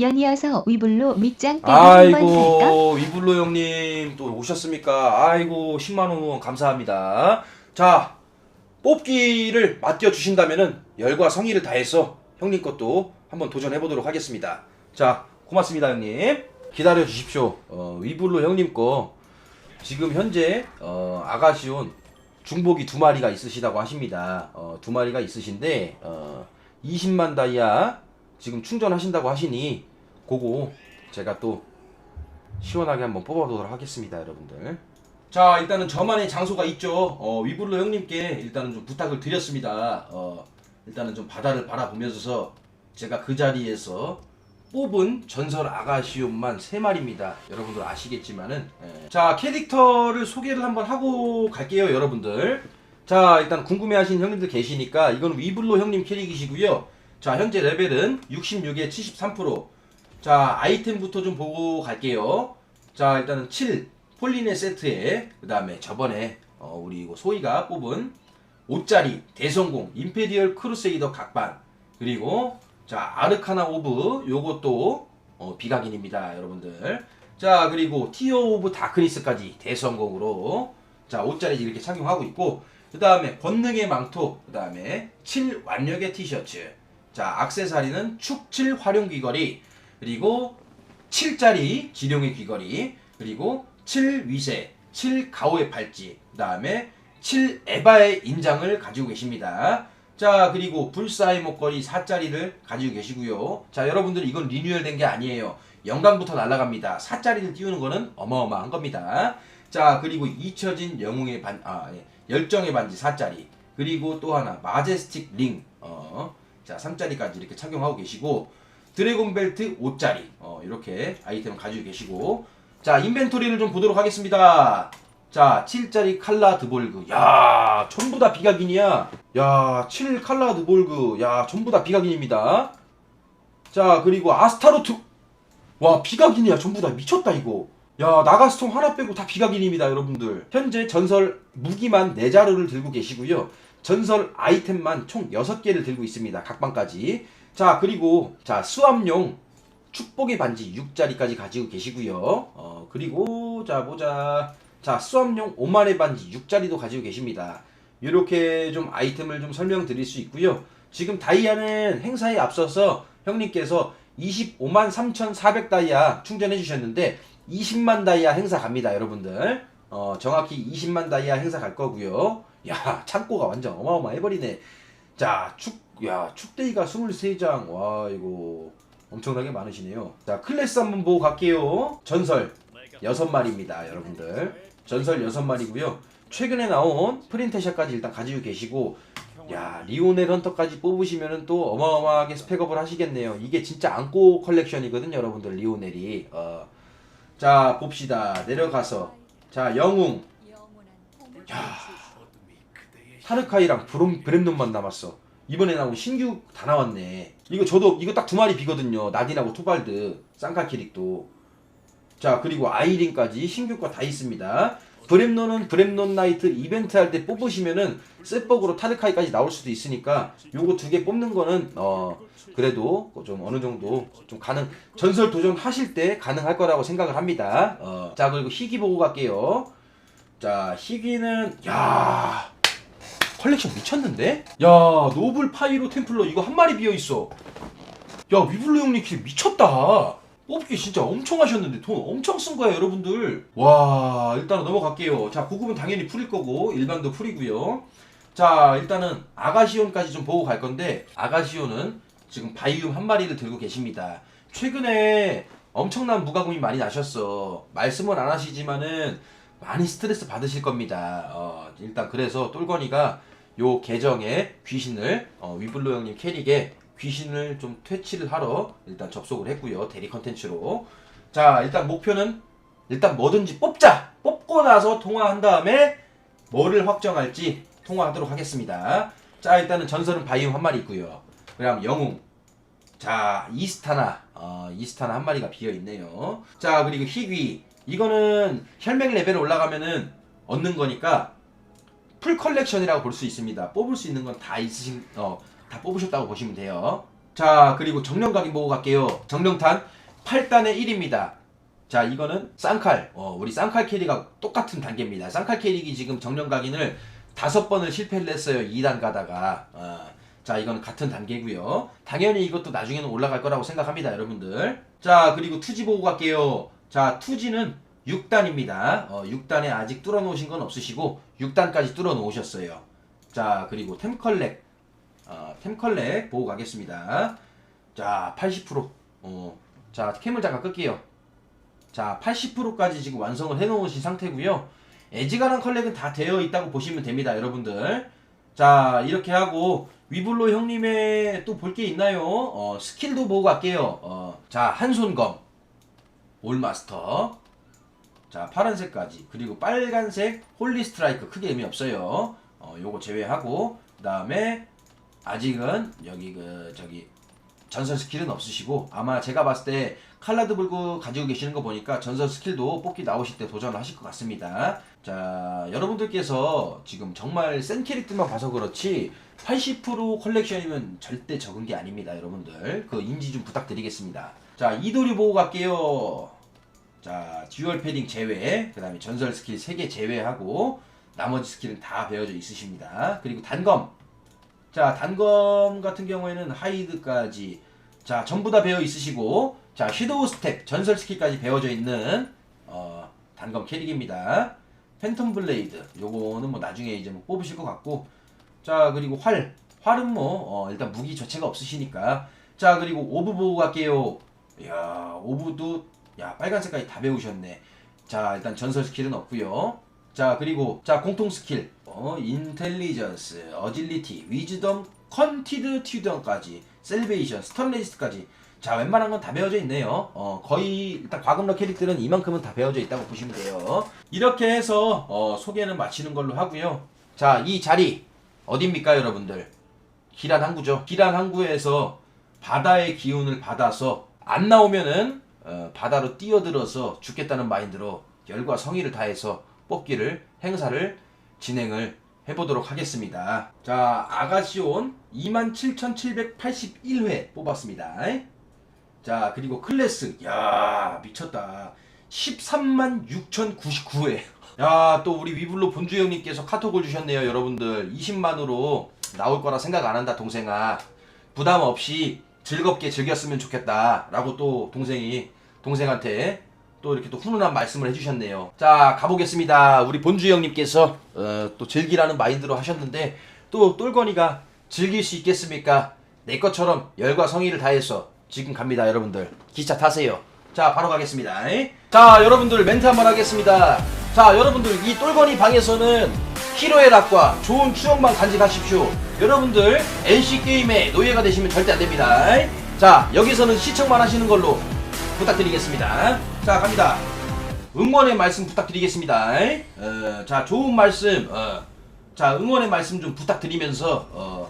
연이어서 위블로 밑장 빼기 한번 살까? 아이고 위블로 형님 또 오셨습니까? 아이고 10만 원 감사합니다. 자 뽑기를 맡겨 주신다면은 열과 성의를 다해서 형님 것도 한번 도전해 보도록 하겠습니다. 자 고맙습니다 형님. 기다려 주십시오. 어, 위블로 형님 거 지금 현재 어, 아가시온 중복이 두 마리가 있으시다고 하십니다. 어, 두 마리가 있으신데 어, 20만 다이아 지금 충전하신다고 하시니 그거 제가 또 시원하게 한번 뽑아보도록 하겠습니다, 여러분들. 자, 일단은 저만의 장소가 있죠. 어, 위블로 형님께 일단은 좀 부탁을 드렸습니다. 어, 일단은 좀 바다를 바라보면서 제가 그 자리에서 뽑은 전설 아가시온만 세 마리입니다. 여러분들 아시겠지만은 예. 자 캐릭터를 소개를 한번 하고 갈게요, 여러분들. 자 일단 궁금해하시는 형님들 계시니까 이건 위블로 형님 캐릭이시고요. 자 현재 레벨은 66에 73%. 자 아이템부터 좀 보고 갈게요. 자 일단은 7 폴리네 세트에 그 다음에 저번에 어, 우리 소희가 뽑은 5짜리 대성공 임페리얼 크루세이더 각반 그리고 자 아르카나 오브 요것도 어, 비각인입니다 여러분들 자 그리고 티어 오브 다크니스까지 대성공으로 자 5짜리 이렇게 착용하고 있고 그 다음에 권능의 망토 그 다음에 7 완력의 티셔츠 자 악세사리는 축7 활용 귀걸이 그리고 7짜리 지룡의 귀걸이 그리고 7 위세 7 가오의 팔찌 그 다음에 7 에바의 인장을 가지고 계십니다. 자 그리고 불사의 목걸이 4짜리를 가지고 계시고요. 자 여러분들 이건 리뉴얼 된 게 아니에요. 영광부터 날아갑니다. 4짜리를 띄우는 거는 어마어마한 겁니다. 자 그리고 잊혀진 영웅의 반, 아, 예. 열정의 반지 4짜리 그리고 또 하나 마제스틱 링 어, 자 3짜리까지 이렇게 착용하고 계시고 드래곤 벨트 5짜리 어, 이렇게 아이템을 가지고 계시고. 자 인벤토리를 좀 보도록 하겠습니다. 자 7짜리 칼라 드볼그. 야 전부 다 비각인이야. 야7 칼라 드볼그. 야 전부 다 비각인입니다. 자 그리고 아스타로트. 와 비각인이야. 전부 다. 미쳤다 이거. 야 나가스통 하나 빼고 다 비각인입니다 여러분들. 현재 전설 무기만 4자루를 들고 계시고요 전설 아이템만 총 6개를 들고 있습니다. 각방까지. 자 그리고 자 수압용 축복의 반지 6짜리까지 가지고 계시고요. 어 그리고 자 보자. 자 수압용 5만의 반지 6짜리도 가지고 계십니다. 이렇게 좀 아이템을 좀 설명드릴 수 있고요. 지금 다이아는 행사에 앞서서 형님께서 25만 3,400 다이아 충전해 주셨는데 20만 다이아 행사 갑니다 여러분들. 어 정확히 20만 다이아 행사 갈 거고요 야 창고가 완전 어마어마해버리네. 자 축 야 축데이가 23장. 와 이거 엄청나게 많으시네요. 자 클래스 한번 보고 갈게요. 전설 6마리입니다 여러분들. 전설 6마리고요. 최근에 나온 프린테샷까지 일단 가지고 계시고 야 리오넬 헌터까지 뽑으시면은 또 어마어마하게 스펙업을 하시겠네요. 이게 진짜 안고 컬렉션이거든요 여러분들 리오넬이. 어. 자 봅시다. 내려가서. 자 영웅. 야 하르카이랑 브롬 브렘논만 남았어. 이번에 나온 신규 다 나왔네. 이거 저도 이거 딱 두 마리 비거든요. 나딘하고 투발드 쌍칼 캐릭도. 자 그리고 아이린까지 신규 거다 있습니다. 브렘논은 브렘논 나이트 이벤트 할 때 뽑으시면은 셋버그로 타르카이까지 나올 수도 있으니까 요거 두 개 뽑는 거는 어 그래도 좀 어느 정도 좀 가능 전설 도전 하실 때 가능할 거라고 생각을 합니다. 어, 자 그리고 희귀 보고 갈게요. 자 희귀는 야 컬렉션 미쳤는데? 야 노블 파이로 템플러 이거 한 마리 비어 있어. 야 위블로 형님 길 미쳤다. 뽑기 진짜 엄청 하셨는데 돈 엄청 쓴 거야 여러분들. 와 일단은 넘어갈게요. 자 고급은 당연히 풀일 거고 일반도 풀이고요. 자 일단은 아가시온까지 좀 보고 갈 건데 아가시온은 지금 바이움 한 마리를 들고 계십니다. 최근에 엄청난 무가금이 많이 나셨어. 말씀은 안 하시지만은 많이 스트레스 받으실 겁니다. 어, 일단 그래서 똘거니가 요 계정에 귀신을 어, 위블로 형님 캐릭에 귀신을 좀 퇴치를 하러 일단 접속을 했고요. 대리 컨텐츠로. 자, 일단 목표는 일단 뭐든지 뽑자. 뽑고 나서 통화한 다음에 뭐를 확정할지 통화하도록 하겠습니다. 자, 일단은 전설은 바이옴 한 마리 있고요. 그다음 영웅. 자, 이스타나. 어, 이스타나 한 마리가 비어 있네요. 자, 그리고 희귀. 이거는 혈맹 레벨 올라가면은 얻는 거니까 풀 컬렉션이라고 볼 수 있습니다. 뽑을 수 있는 건 다 있으신 어, 다 뽑으셨다고 보시면 돼요. 자 그리고 정령 각인 보고 갈게요. 정령탄 8단의 1입니다. 자 이거는 쌍칼 어, 우리 쌍칼 캐릭과 똑같은 단계입니다. 쌍칼 캐릭이 지금 정령 각인을 다섯 번을 실패를 했어요. 2단 가다가 어, 자 이거는 같은 단계고요. 당연히 이것도 나중에는 올라갈 거라고 생각합니다, 여러분들. 자 그리고 투지 보고 갈게요. 자 투지는 6단입니다. 어, 6단에 아직 뚫어 놓으신 건 없으시고 6단까지 뚫어 놓으셨어요. 자 그리고 템컬렉 어, 템컬렉 보고 가겠습니다. 자 80% 어, 자 캠을 잠깐 끌게요. 자 80%까지 지금 완성을 해 놓으신 상태고요. 에지가랑 컬렉은 다 되어 있다고 보시면 됩니다, 여러분들. 자 이렇게 하고 위블로 형님의 또 볼 게 있나요? 어, 스킬도 보고 갈게요. 어, 자 한손검 올마스터. 자 파란색까지. 그리고 빨간색 홀리 스트라이크. 크게 의미 없어요. 어, 요거 제외하고 그 다음에 아직은 여기 그 저기 전설 스킬은 없으시고 아마 제가 봤을 때 칼라드 불고 가지고 계시는 거 보니까 전설 스킬도 뽑기 나오실 때 도전하실 것 같습니다. 자 여러분들께서 지금 정말 센 캐릭터만 봐서 그렇지 80% 컬렉션이면 절대 적은 게 아닙니다, 여러분들. 그 인지 좀 부탁드리겠습니다. 자 이도리 보고 갈게요. 자 듀얼 패딩 제외, 그 다음에 전설 스킬 3개 제외하고 나머지 스킬은 다 배워져 있으십니다. 그리고 단검. 자 단검 같은 경우에는 하이드까지 자 전부 다 배워 있으시고 자 섀도우 스텝 전설 스킬까지 배워져 있는 어, 단검 캐릭입니다. 팬텀 블레이드 요거는 뭐 나중에 이제 뭐 뽑으실 것 같고 자 그리고 활 활은 뭐 어, 일단 무기 자체가 없으시니까 자 그리고 오브 보고 갈게요. 야 오브도 야 빨간색까지 다 배우셨네. 자 일단 전설 스킬은 없고요. 자 그리고 자 공통 스킬 어 인텔리전스 어질리티 위즈덤 컨티드 튜던까지 셀베이션 스턴 레지스트까지 자 웬만한 건 다 배워져 있네요. 어 거의 일단 과금러 캐릭들은 이만큼은 다 배워져 있다고 보시면 돼요. 이렇게 해서 어 소개는 마치는 걸로 하고요. 자 이 자리 어딥니까 여러분들? 기란 항구죠. 기란 항구에서 바다의 기운을 받아서 안 나오면은 어, 바다로 뛰어들어서 죽겠다는 마인드로 열과 성의를 다해서 뽑기를 행사를 진행을 해보도록 하겠습니다. 자 아가시온 27,781회 뽑았습니다. 자 그리고 클래스. 야 미쳤다. 13만 6,099회. 야 또 우리 위블로 본주 형님께서 카톡을 주셨네요 여러분들. 20만으로 나올 거라 생각 안 한다 동생아. 부담 없이 즐겁게 즐겼으면 좋겠다. 라고 또 동생이 동생한테 또 이렇게 또 훈훈한 말씀을 해주셨네요. 자 가보겠습니다. 우리 본주 형님께서 어, 또 즐기라는 마인드로 하셨는데 또 똘건이가 즐길 수 있겠습니까? 내 것처럼 열과 성의를 다해서 지금 갑니다 여러분들. 기차 타세요. 자 바로 가겠습니다. 자 여러분들 멘트 한번 하겠습니다. 자 여러분들 이 똘건이 방에서는 히로의 락과 좋은 추억만 간직하십시오. 여러분들 NC게임의 노예가 되시면 절대 안 됩니다. 자 여기서는 시청만 하시는 걸로 부탁드리겠습니다 자 갑니다 응원의 말씀 부탁드리겠습니다 어, 자 좋은 말씀 어, 자 응원의 말씀 좀 부탁드리면서 어,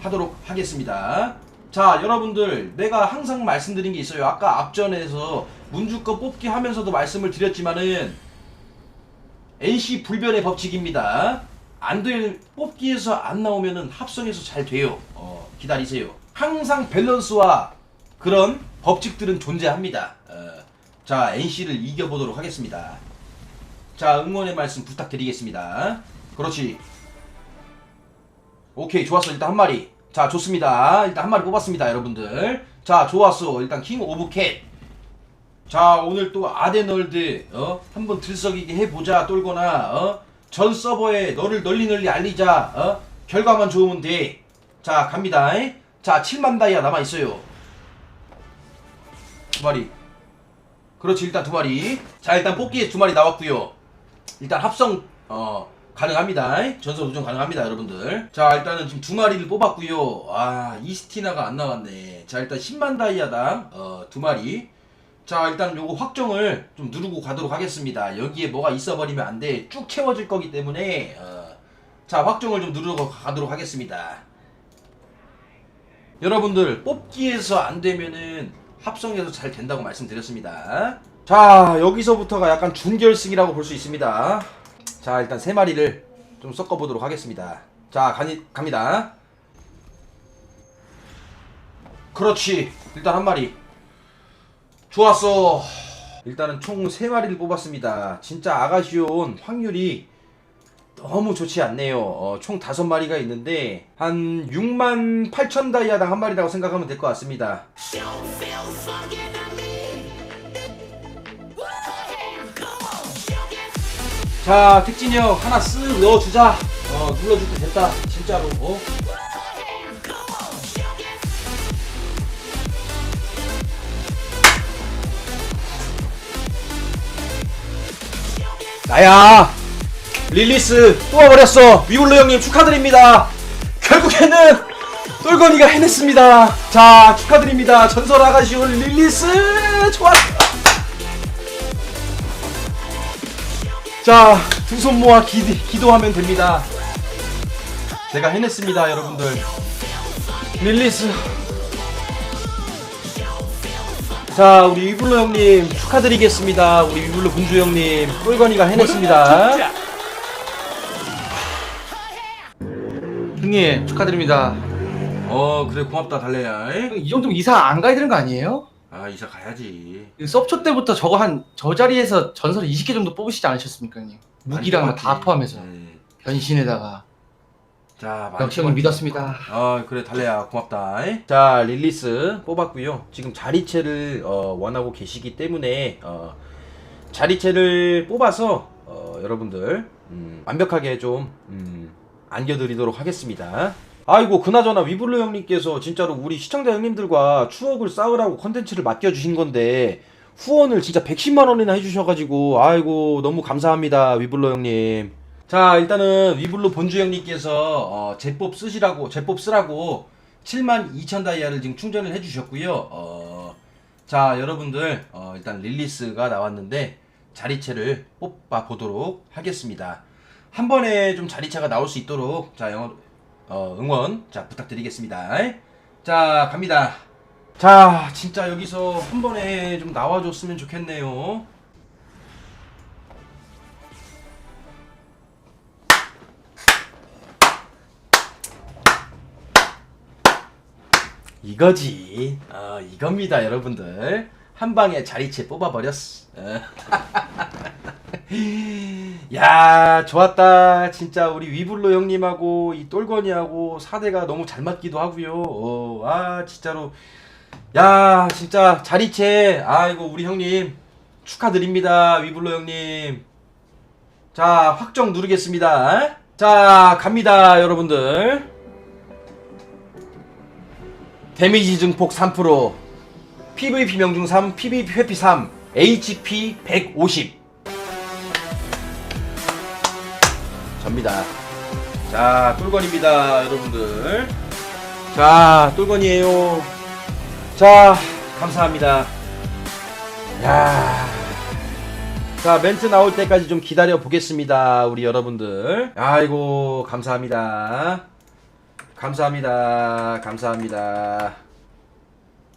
하도록 하겠습니다. 자, 여러분들, 내가 항상 말씀드린 게 있어요. 아까 앞전에서 문주권 뽑기 하면서도 말씀을 드렸지만은 NC 불변의 법칙입니다. 안 될, 뽑기에서 안 나오면은 합성에서 잘 돼요. 어, 기다리세요. 항상 밸런스와 그런 법칙들은 존재합니다. 어, 자, NC를 이겨보도록 하겠습니다. 자, 응원의 말씀 부탁드리겠습니다. 그렇지. 오케이 좋았어. 일단 한 마리. 자 좋습니다. 일단 한 마리 뽑았습니다 여러분들. 자 좋았어. 일단 킹 오브 캣 자 오늘 또 아데널드 어? 한번 들썩이게 해보자 똘거나 어 전 서버에 너를 널리 널리 알리자 어? 결과만 좋으면 돼자 갑니다. 에? 자 7만 다이아 남아있어요. 두 마리 그렇지 일단 두 마리 자 일단 뽑기에 두 마리 나왔고요 일단 합성 어 가능합니다. 전설 우정 가능합니다, 여러분들. 자, 일단은 지금 두 마리를 뽑았고요. 아, 이스티나가 안 나왔네. 자, 일단 10만 다이아당 어, 두 마리. 자, 일단 요거 확정을 좀 누르고 가도록 하겠습니다. 여기에 뭐가 있어버리면 안 돼. 쭉 채워질 거기 때문에 어, 자, 확정을 좀 누르고 가도록 하겠습니다. 여러분들 뽑기에서 안 되면은 합성해서 잘 된다고 말씀드렸습니다. 자, 여기서부터가 약간 준결승이라고 볼 수 있습니다. 자 일단 세 마리를 좀 섞어 보도록 하겠습니다 자 가니, 갑니다 그렇지. 일단 한 마리. 좋았어. 일단은 총 3마리를 뽑았습니다. 진짜 아가시온 확률이 너무 좋지 않네요. 어, 총 5마리가 있는데 한 6만 8천 다이아당 한 마리라고 생각하면 될 것 같습니다. 자, 특진이 형 하나 쓱 넣어주자. 어, 눌러줄 때 됐다. 진짜로. 어? 나야 릴리스 뽑아버렸어. 위블로 형님 축하드립니다. 결국에는 똘건이가 해냈습니다. 자 축하드립니다. 전설 아가씨 올 릴리스. 좋았어 자두 손 모아 기, 기도하면 됩니다. 제가 해냈습니다 여러분들. 릴리스. 자 우리 위블로 형님 축하드리겠습니다. 우리 위블로 군주 형님 똘건이가 해냈습니다 형님 축하드립니다. 어 그래 고맙다 달래야 형 이 정도면 이사 안 가야 되는 거 아니에요? 아 이사 가야지 섭초 때부터 저거 한 저 자리에서 전설 20개 정도 뽑으시지 않으셨습니까 형님? 무기랑 다. 포함해서 네. 변신에다가 자 많이 역시 형님 뽑았지. 믿었습니다. 아 그래 달래야 고맙다 자 릴리스 뽑았고요 지금 자리체를 어, 원하고 계시기 때문에 어, 자리체를 뽑아서 어, 여러분들 음, 완벽하게 좀 음, 안겨드리도록 하겠습니다. 아이고 그나저나 위블루 형님께서 진짜로 우리 시청자 형님들과 추억을 쌓으라고 컨텐츠를 맡겨주신 건데 후원을 진짜 110만 원이나 해주셔가지고 아이고 너무 감사합니다 위블루 형님. 자 일단은 위블루 본주 형님께서 어, 제법 쓰시라고 제법 쓰라고 7만 2천 다이아를 지금 충전을 해주셨고요. 어, 자 여러분들 어, 일단 릴리스가 나왔는데 자리체를 뽑아 보도록 하겠습니다 한 번에 좀 자리차가 나올 수 있도록 자 영어 어, 응원 자 부탁드리겠습니다. 자 갑니다. 자 진짜 여기서 한 번에 좀 나와줬으면 좋겠네요. 이거지. 어, 이겁니다, 여러분들. 한 방에 자리채 뽑아버렸어. 어. 야 좋았다. 진짜 우리 위블로 형님하고 이 똘건이하고 사대가 너무 잘 맞기도 하고요. 어, 아 진짜로. 야 진짜 자리채. 아이고 우리 형님. 축하드립니다 위블로 형님. 자 확정 누르겠습니다. 자 갑니다 여러분들. 데미지 증폭 3% PVP 명중 3 PVP 회피 3 HP 150 접니다. 자, 똘건입니다, 여러분들. 자, 똘건이에요. 자, 감사합니다. 야. 자, 멘트 나올 때까지 좀 기다려 보겠습니다, 우리 여러분들. 아이고, 감사합니다. 감사합니다. 감사합니다.